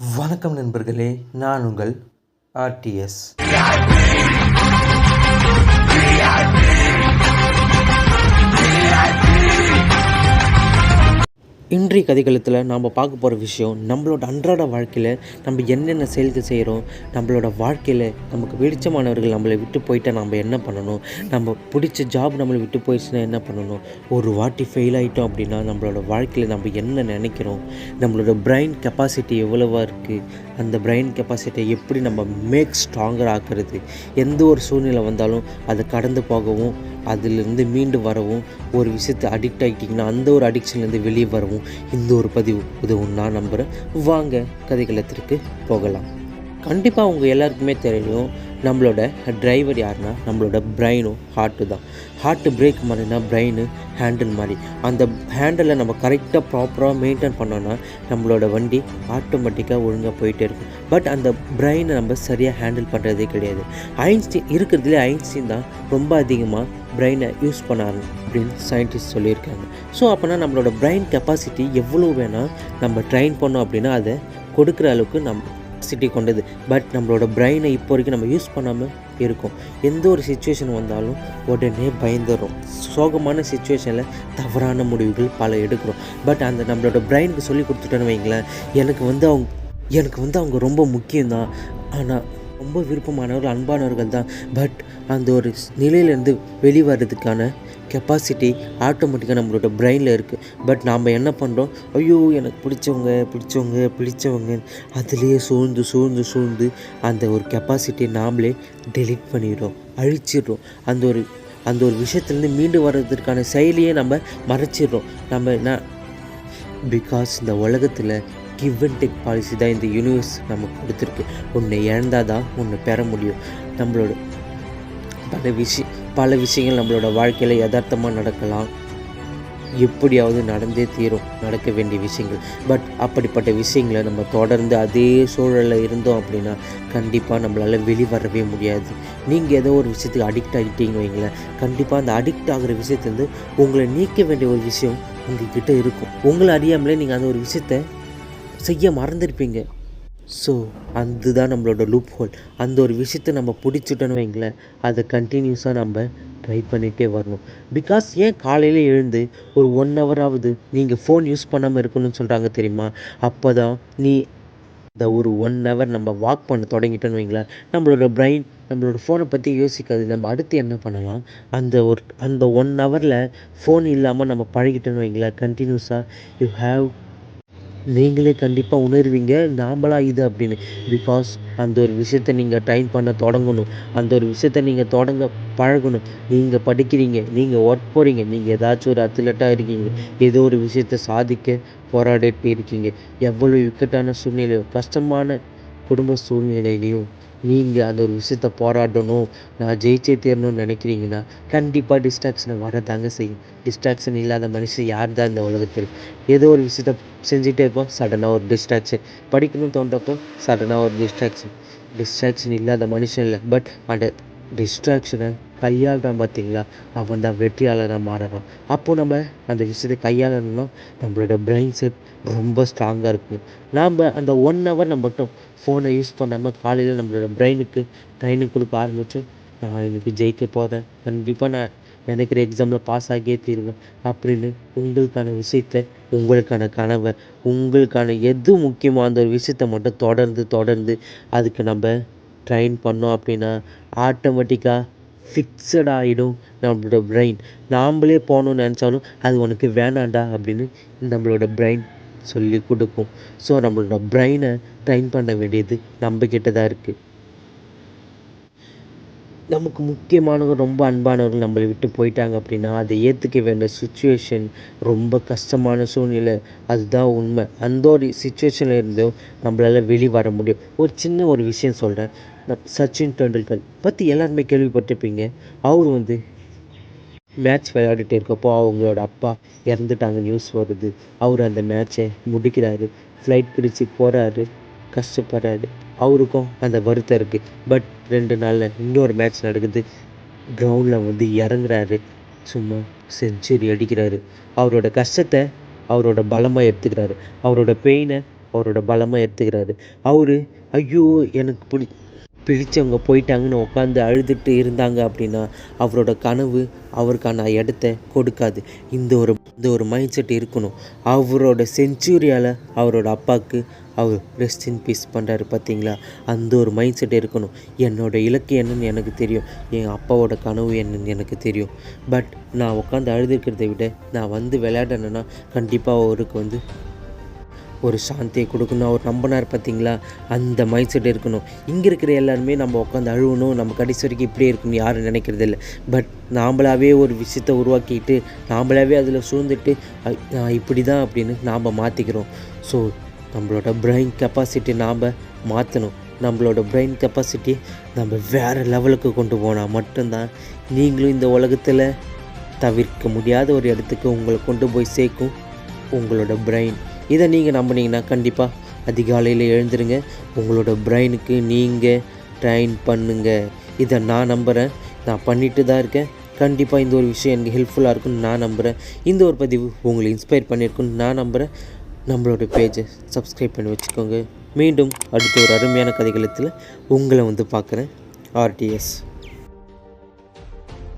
வணக்கம் நண்பர்களே நான் உங்கள் ஆர்டிஎஸ் இன்றைய கதைகளத்தில் நாம் பார்க்க போகிற விஷயம் நம்மளோட அன்றாட வாழ்க்கையில் நம்ம என்னென்ன செயல்கள் செய்கிறோம் நம்மளோட வாழ்க்கையில் நமக்கு பிடிச்சமானவர்கள் நம்மளை விட்டு போயிட்டால் நம்ம என்ன பண்ணணும் நம்ம பிடிச்ச ஜாப் நம்மளை விட்டு போயிடுச்சுன்னா என்ன பண்ணணும் ஒரு வாட்டி ஃபெயில் ஆகிட்டோம் அப்படின்னா நம்மளோட வாழ்க்கையில் நம்ம என்ன நினைக்கிறோம் நம்மளோட பிரெயின் கெப்பாசிட்டி எவ்வளவா இருக்குது அந்த பிரெயின் கெப்பாசிட்டியை எப்படி நம்ம மேக் ஸ்ட்ராங்கர் ஆக்குறது எந்த ஒரு சூழ்நிலை வந்தாலும் அதை கடந்து போகவும் அதிலிருந்து மீண்டு வரவும் ஒரு விஷயத்தை அடிக்ட் ஆகிட்டிங்கன்னா அந்த ஒரு அடிக்ஷன்லேருந்து வெளியே வரவும் இந்த ஒரு பதிவு உதவும் நான் நம்புகிறேன் வாங்க கதைகளத்திற்கு போகலாம். கண்டிப்பாக உங்கள் எல்லாருக்குமே தெரியும் நம்மளோட டிரைவர் யாருன்னா நம்மளோட பிரெயினும் ஹார்ட்டு தான். ஹார்ட்டு பிரேக் மாதிரினா பிரெயின் ஹேண்டில் மாதிரி. அந்த ஹேண்டிலை நம்ம கரெக்டாக ப்ராப்பராக மெயின்டைன் பண்ணோன்னா நம்மளோட வண்டி ஆட்டோமேட்டிக்காக ஒழுங்காக போயிட்டே இருக்கும். பட் அந்த பிரெயினை நம்ம சரியாக ஹேண்டில் பண்ணுறதே கிடையாது. ஐன்ஸ்டீன் இருக்கிறதுலே ஐன்ஸ்டீன் தான் ரொம்ப அதிகமாக பிரெயினை யூஸ் பண்ணாரு அப்படின்னு சயின்டிஸ்ட் சொல்லியிருக்காங்க. ஸோ அப்போனா நம்மளோட பிரெயின் கெப்பாசிட்டி எவ்வளோ வேணால் நம்ம ட்ரைன் பண்ணோம் அப்படின்னா அதை கொடுக்குற அளவுக்கு நம்ம கெப்பாசிட்டி கொண்டது. பட் நம்மளோட பிரெயினை இப்போ வரைக்கும் நம்ம யூஸ் பண்ணாமல் இருக்கும். எந்த ஒரு சுச்சுவேஷன் வந்தாலும் உடனே பயந்துடும் சோகமான சுச்சுவேஷனில் தவறான முடிவுகள் பல எடுக்கிறோம். பட் அந்த நம்மளோட பிரெயினுக்கு சொல்லி கொடுத்துட்டோன்னு வைங்களேன் எனக்கு வந்து அவங்க எனக்கு வந்து அவங்க ரொம்ப முக்கியம்தான். ஆனால் ரொம்ப விருப்பமானவர்கள் அன்பானவர்கள் தான். பட் அந்த ஒரு நிலையிலேருந்து வெளிவரதுக்கான கெப்பாசிட்டி ஆட்டோமேட்டிக்காக நம்மளோட பிரெயினில் இருக்குது பட் நாம் என்ன பண்ணுறோம் ஐயோ எனக்கு பிடிச்சவங்க பிடிச்சவங்க பிடிச்சவங்க அதுலேயே சூழ்ந்து சூழ்ந்து சூழ்ந்து அந்த ஒரு கெப்பாசிட்டியை நாமளே டெலீட் பண்ணிடுறோம் அழிச்சிடுறோம். அந்த ஒரு அந்த ஒரு விஷயத்துலேருந்து மீண்டு வர்றதுக்கான செயலியே நம்ம மறைச்சிடுறோம். நம்ம என்ன? பிகாஸ் இந்த உலகத்தில் கிவ் அண்ட் டெக் பாலிசி தான் இந்த யூனிவர்ஸ் நமக்கு கொடுத்துருக்கு. ஒன்று இழந்தால் தான் ஒன்று பெற முடியும். நம்மளோட பல விஷய பல விஷயங்கள் நம்மளோட வாழ்க்கையில் யதார்த்தமாக நடக்கலாம். எப்படியாவது நடந்தே தீரும். நடக்க வேண்டிய விஷயங்கள். பட் அப்படிப்பட்ட விஷயங்களை நம்ம தொடர்ந்து அதே சூழலில் இருந்தோம் அப்படின்னா கண்டிப்பாக நம்மளால் வெளிவரவே முடியாது. நீங்கள் ஏதோ ஒரு விஷயத்துக்கு அடிக்ட் ஆகிட்டீங்கன்னு வைங்களேன். கண்டிப்பாக அந்த அடிக்ட் ஆகிற விஷயத்துலேருந்து உங்களை நீக்க வேண்டிய ஒரு விஷயம் உங்ககிட்ட இருக்கும். உங்களை அறியாமலே நீங்கள் அந்த ஒரு விஷயத்தை செய்ய மறந்துருப்பீங்க. ஸோ அதுதான் நம்மளோட லூப் ஹோல் அந்த ஒரு விஷயத்தை நம்ம பிடிச்சிட்டோன்னு வைங்களேன் அதை கண்டினியூஸாக நம்ம ட்ரை பண்ணிகிட்டே வரணும். பிகாஸ் ஏன் காலையில் எழுந்து ஒரு ஒன் ஹவராவது நீங்கள் ஃபோன் யூஸ் பண்ணாமல் இருக்கணும்னு சொல்கிறாங்க தெரியுமா? அப்போ தான் நீ இந்த ஒரு ஒன் ஹவர் நம்ம வாக் பண்ண தொடங்கிட்டோன்னு வைங்களேன் நம்மளோட பிரெயின் நம்மளோட ஃபோனை பற்றி யோசிக்காது. நம்ம அடுத்து என்ன பண்ணலாம்? அந்த ஒரு அந்த ஒன் ஹவரில் ஃபோன் இல்லாமல் நம்ம பழகிட்டோன்னு வைங்களேன் கண்டினியூஸாக யூ ஹாவ் நீங்களே கண்டிப்பாக உணர்வீங்க. நாம்மளா இது அப்படின்னு. பிகாஸ் அந்த ஒரு விஷயத்தை நீங்கள் ட்ரைன் பண்ண தொடங்கணும். அந்த ஒரு விஷயத்தை நீங்கள் தொடங்க பழகணும். நீங்கள் படிக்கிறீங்க நீங்கள் ஒர்க் போகிறீங்க நீங்கள் ஏதாச்சும் ஒரு அத்லெட்டாக இருக்கீங்க. ஏதோ ஒரு விஷயத்தை சாதிக்க போராடிட்டு இருக்கீங்க. எவ்வளோ இக்கட்டான சூழ்நிலையோ கஷ்டமான குடும்ப சூழ்நிலையிலையும் நீங்கள் அந்த ஒரு விஷயத்த போராடணும் நான் ஜெயிச்சே தீரணும்னு நினைக்கிறீங்கன்னா கண்டிப்பாக டிஸ்ட்ராக்ஷனை வரதாங்க செய்யும். டிஸ்ட்ராக்ஷன் இல்லாத மனுஷன் யார் தான் இந்த உலகத்தில்? ஏதோ ஒரு விஷயத்த செஞ்சுட்டே இருப்போம் சடனாக ஒரு டிஸ்ட்ராக்ஷன் படிக்கணும்னு தோன்றப்போ சடனாக ஒரு டிஸ்ட்ராக்ஷன் டிஸ்ட்ராக்ஷன் இல்லாத மனுஷன் இல்லை பட் அந்த டிஸ்ட்ராக்ஷனை கையாளுறான் பார்த்தீங்களா அவன் தான் வெற்றியாளராக மாறுறான் அப்போது நம்ம அந்த விஷயத்தை கையாளணும்னா நம்மளோட பிரெயின் செட் ரொம்ப ஸ்ட்ராங்காக இருக்கும். நாம் அந்த ஒன் ஹவர் நம்ம மட்டும் ஃபோனை யூஸ் பண்ணாமல் காலையில் நம்மளோட பிரெயினுக்கு ட்ரைனிங் கொடுக்க ஆரம்பித்து நான் இன்னைக்கு ஜெயிக்க போகிறேன் கண்டிப்பாக நான் நினைக்கிற எக்ஸாமில் பாஸ் ஆகியே தீருவேன் அப்படின்னு உங்களுக்கான விஷயத்த உங்களுக்கான கனவை உங்களுக்கான எது முக்கியமோ அந்த விஷயத்தை விஷயத்த மட்டும் தொடர்ந்து தொடர்ந்து அதுக்கு நம்ம ட்ரைன் பண்ணோம் அப்படின்னா ஆட்டோமேட்டிக்காக ஃபிக்ஸட் ஆகிடும் நம்மளோட ப்ரைன் நாம்மளே போகணும்னு நினச்சாலும் அது உனக்கு வேணாம்டா அப்படின்னு நம்மளோட ப்ரைன் சொல்லி கொடுக்கும். ஸோ நம்மளோட ப்ரைனை ட்ரைன் பண்ண வேண்டியது நம்ம தான் இருக்குது நமக்கு முக்கியமானவங்க ரொம்ப அன்பானவர்கள் நம்மளை விட்டு போயிட்டாங்க அப்படின்னா அதை ஏற்றுக்க வேண்டிய சுச்சுவேஷன் ரொம்ப கஷ்டமான சூழ்நிலை. அதுதான் உண்மை. அந்த ஒரு சுச்சுவேஷனில் இருந்தும் நம்மளால வெளி வர முடியும். ஒரு சின்ன ஒரு விஷயம் சொல்கிறேன் சச்சின் டெண்டுல்கர். பற்றி எல்லாருமே கேள்விப்பட்டிருப்பீங்க. அவர் வந்து மேட்ச் விளையாடிட்டு இருக்கப்போ அவங்களோட அப்பா இறந்துட்டாங்க நியூஸ் வருது. அவர் அந்த மேட்ச்சை முடிக்கிறாரு. ஃப்ளைட் பிடிச்சி போகிறாரு கஷ்டப்படுறாரு. அவருக்கும் அந்த வருத்தம் இருக்குது பட் ரெண்டு நாளில் இன்னொரு மேட்ச் நடக்குது. கிரவுண்டில் வந்து இறங்குறாரு. சும்மா செஞ்சுரி அடிக்கிறாரு. அவரோட கஷ்டத்தை அவரோட பலமாக எடுத்துக்கிறாரு. அவரோட பெயினை அவரோட பலமாக எடுத்துக்கிறாரு. அவர் ஐயோ எனக்கு பிடி பிடிச்சவங்க போயிட்டாங்கன்னு உட்காந்து அழுதுட்டு இருந்தாங்க அப்படின்னா அவரோட கனவு அவருக்கான இடத்த கொடுக்காது. இந்த ஒரு இந்த ஒரு மைண்ட் செட் இருக்கணும். அவரோட செஞ்சுரியால் அவரோட அப்பாவுக்கு அவர் ரெஸ்ட் இன் பீஸ் பண்ணுறாரு பார்த்தீங்களா அந்த ஒரு மைண்ட் செட் இருக்கணும். என்னோட இலக்கு என்னன்னு எனக்கு தெரியும். என் அப்பாவோட கனவு என்னன்னு எனக்கு தெரியும். பட் நான் உட்காந்து அழுதுக்கிறதை விட நான் வந்து விளையாடணுன்னா கண்டிப்பாக அவருக்கு வந்து ஒரு சாந்தியை கொடுக்கணும் அவர் நம்பினார் பார்த்தீங்களா? அந்த மைண்ட் செட் இருக்கணும். இங்கே இருக்கிற எல்லாருமே நம்ம உட்காந்து அழுவணும் நம்ம கடைசி வரைக்கும் இப்படியே இருக்கணும் யாரும் நினைக்கிறது இல்லை பட் நாம்ளாவே ஒரு விஷயத்தை உருவாக்கிட்டு நாம்ளாவே அதில் சூழ்ந்துட்டு இப்படி தான் அப்படின்னு நாம் மாற்றிக்கிறோம் ஸோ நம்மளோட பிரெயின் கெப்பாசிட்டி நாம் மாற்றணும் நம்மளோட பிரெயின் கெப்பாசிட்டி நம்ம வேறு லெவலுக்கு கொண்டு போனால் மட்டும்தான் நீங்களும் இந்த உலகத்தில் தவிர்க்க முடியாத ஒரு இடத்துக்கு உங்களை கொண்டு போய் சேர்க்கும் உங்களோட பிரெயின் இதை நீங்கள் நம்பினீங்கன்னா கண்டிப்பாக அதிகாலையில் எழுந்துருங்க. உங்களோட பிரெயினுக்கு நீங்கள் ட்ரைன் பண்ணுங்க. இதை நான் நம்புகிறேன் நான் பண்ணிட்டு தான் இருக்கேன். கண்டிப்பாக இந்த ஒரு விஷயம் எனக்கு ஹெல்ப்ஃபுல்லாக இருக்கும்னு நான் நம்புகிறேன் இந்த ஒரு பதிவு உங்களை இன்ஸ்பயர் பண்ணியிருக்குன்னு நான் நம்புகிறேன் நம்மளோட பேஜை சப்ஸ்கிரைப் பண்ணி வச்சுக்கோங்க. மீண்டும் அடுத்த ஒரு அருமையான கதைகளத்தில் உங்களை வந்து பார்க்குறேன். ஆர்டிஎஸ்